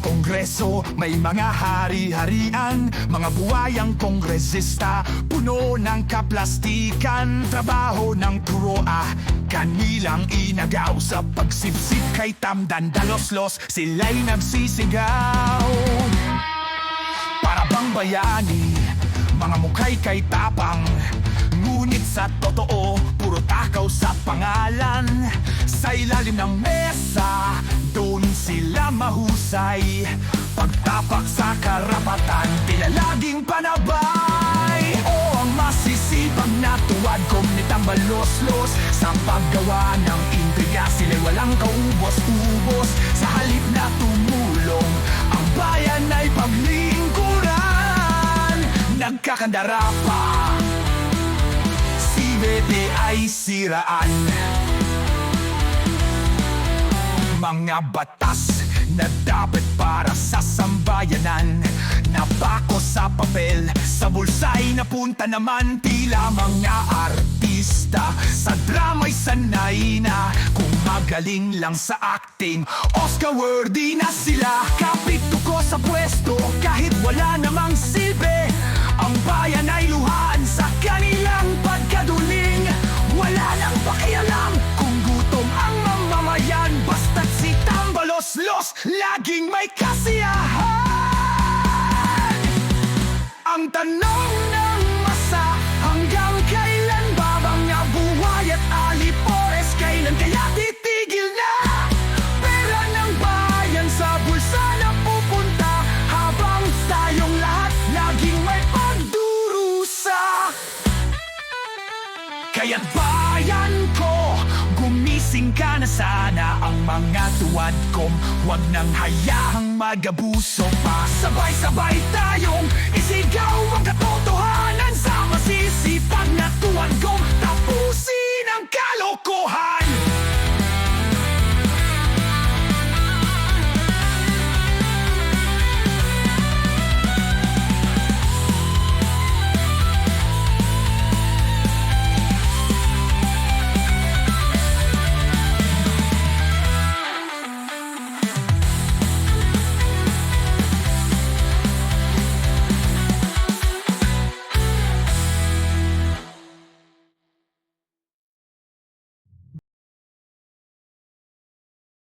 kongreso. May mga hari-harian Mga buwayang kongresista. Puno ng kaplastikan Trabaho ng turoa Kanilang inagaw Sa pagsipsip kay Tamdan Daloslos Sila'y nagsisigaw. Para bang bayani Mga mukhay kay tapang. Ngunit sa totoo Puro takaw sa pangalan. Sa ilalim ng mesa mahusay. Pagtapak sa karapatan Tila laging panabay. O ang masisipag na tuwad Komunitang balos-los Sa paggawa ng intriga Sila'y walang kaubos-ubos. Sa halip na tumulong Ang bayan ay paglingkuran. Nagkakandara pa. Si Bebe ay siraan. Mga batas na dapat para sa sambayanan. Napako sa papel, sa bulsay napunta naman Tila mga artista. Sa drama'y sanay na Kung magaling lang sa acting. Oscar worthy na sila Kapito ko sa pwesto Kahit wala namang Tambalos Los Laging may kasiyahan. Ang tanong ng masa Hanggang kailan ba mga buhay at alipores? Kailan kaya titigil na? Pera ng bayan sa bulsa na pupunta Habang tayong lahat laging may pagdurusa. Kaya't bayan ko Gumising ka na sana Ang mga tuwad kong Huwag nang hayaang magabuso pa. Sabay-sabay tayong